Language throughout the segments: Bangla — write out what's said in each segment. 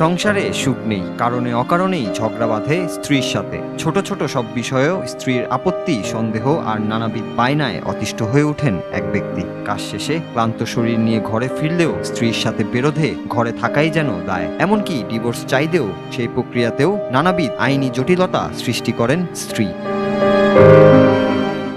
সংসারে সুখ নেই, কারণে অকারণেই ঝগড়া বাঁধে স্ত্রীর সাথে। ছোট ছোট সব বিষয়েও স্ত্রীর আপত্তি, সন্দেহ আর নানাবিধ বায়নায় অতিষ্ঠ হয়ে ওঠেন এক ব্যক্তি। কাজ শেষে ক্লান্ত শরীর নিয়ে ঘরে ফিরলেও স্ত্রীর সাথে বেরোধে ঘরে থাকাই যেন দায়। এমনকি ডিভোর্স চাইলেও সেই প্রক্রিয়াতেও নানাবিধ আইনি জটিলতা সৃষ্টি করেন স্ত্রী।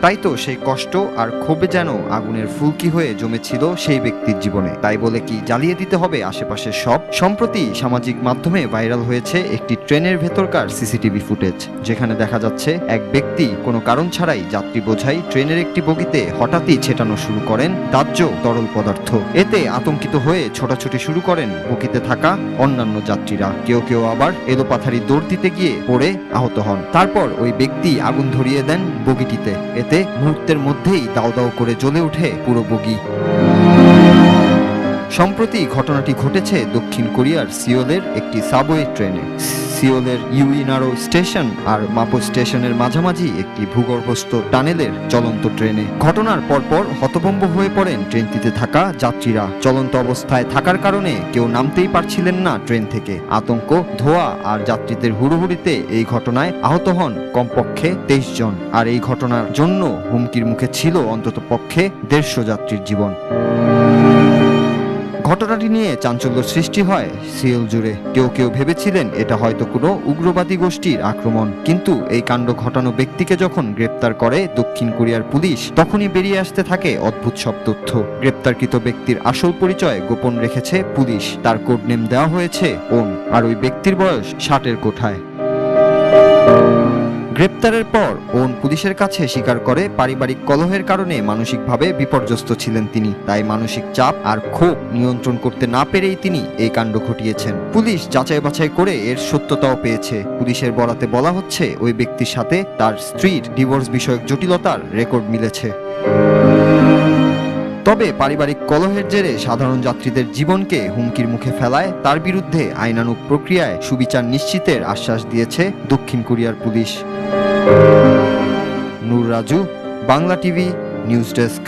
তাই তো সেই কষ্ট আর ক্ষোভে যেন আগুনের ফুলকি হয়ে জমেছিল সেই ব্যক্তির জীবনে। তাই বলে কি জ্বালিয়ে দিতে হবে আশেপাশের সব? সম্প্রতি সামাজিক মাধ্যমে ভাইরাল হয়েছে একটি ট্রেনের ভেতরকার সিসিটিভি ফুটেজ, যেখানে দেখা যাচ্ছে এক ব্যক্তি কোনো কারণ ছাড়াই যাত্রী বোঝাই ট্রেনের একটি বগিতে হঠাৎই ছেটানো শুরু করেন দাহ্য তরল পদার্থ। এতে আতঙ্কিত হয়ে ছোটাছুটি শুরু করেন বগিতে থাকা অন্যান্য যাত্রীরা। কেউ কেউ আবার এলোপাথারি দৌড় দিতে গিয়ে পড়ে আহত হন। তারপর ওই ব্যক্তি আগুন ধরিয়ে দেন বগিটিতে। এতে মুহূর্তের মধ্যেই দাও দাও করে জ্বলে ওঠে পুরো বগি। সম্প্রতি ঘটনাটি ঘটেছে দক্ষিণ কোরিয়ার সিওলের একটি সাবওয়ে ট্রেনে। সিওলের ইউইনারো স্টেশন আর মাপো স্টেশনের মাঝামাঝি একটি ভূগর্ভস্থ টানেলের চলন্ত ট্রেনে। ঘটনার পরপর হতভম্ব হয়ে পড়েন ট্রেনটিতে থাকা যাত্রীরা। চলন্ত অবস্থায় থাকার কারণে কেউ নামতেই পারছিলেন না ট্রেন থেকে। আতঙ্ক, ধোয়া আর যাত্রীদের হুড়োহুড়িতে এই ঘটনায় আহত হন কমপক্ষে তেইশ জন। আর এই ঘটনার জন্য হুমকির মুখে ছিল অন্তত পক্ষে দেড়শো যাত্রীর জীবন। ঘটনাটি নিয়ে চাঞ্চল্য সৃষ্টি হয় সিএল জুড়ে। কেউ কেউ ভেবেছিলেন এটা হয়তো কোনো উগ্রবাদী গোষ্ঠীর আক্রমণ। কিন্তু এই কাণ্ড ঘটানো ব্যক্তিকে যখন গ্রেপ্তার করে দক্ষিণ কোরিয়ার পুলিশ, তখনই বেরিয়ে আসতে থাকে অদ্ভুত সব তথ্য। গ্রেপ্তারকৃত ব্যক্তির আসল পরিচয় গোপন রেখেছে পুলিশ। তার কোড নেম দেওয়া হয়েছে ওন আর ওই ব্যক্তির বয়স ষাটের কোঠায়। গ্রেপ্তারের পর ওন পুলিশের কাছে স্বীকার করে পারিবারিক কলহের কারণে মানসিকভাবে বিপর্যস্ত ছিলেন তিনি। তাই মানসিক চাপ আর ক্ষোভ নিয়ন্ত্রণ করতে না পেরেই তিনি এই কাণ্ড ঘটিয়েছেন। পুলিশ যাচাই বাছাই করে এর সত্যতাও পেয়েছে। পুলিশের বরাতে বলা হচ্ছে, ওই ব্যক্তির সাথে তার স্ত্রীর ডিভোর্স বিষয়ক জটিলতার রেকর্ড মিলেছে। তবে পারিবারিক কলহের জেরে সাধারণ যাত্রীদের জীবনকে হুমকির মুখে ফেলায়, তার বিরুদ্ধে আইনানুক প্রক্রিয়ায় সুবিচার নিশ্চিতের আশ্বাস দিয়েছে দক্ষিণ কোরিয়ার police. Noor Raju, Bangla TV, news desk.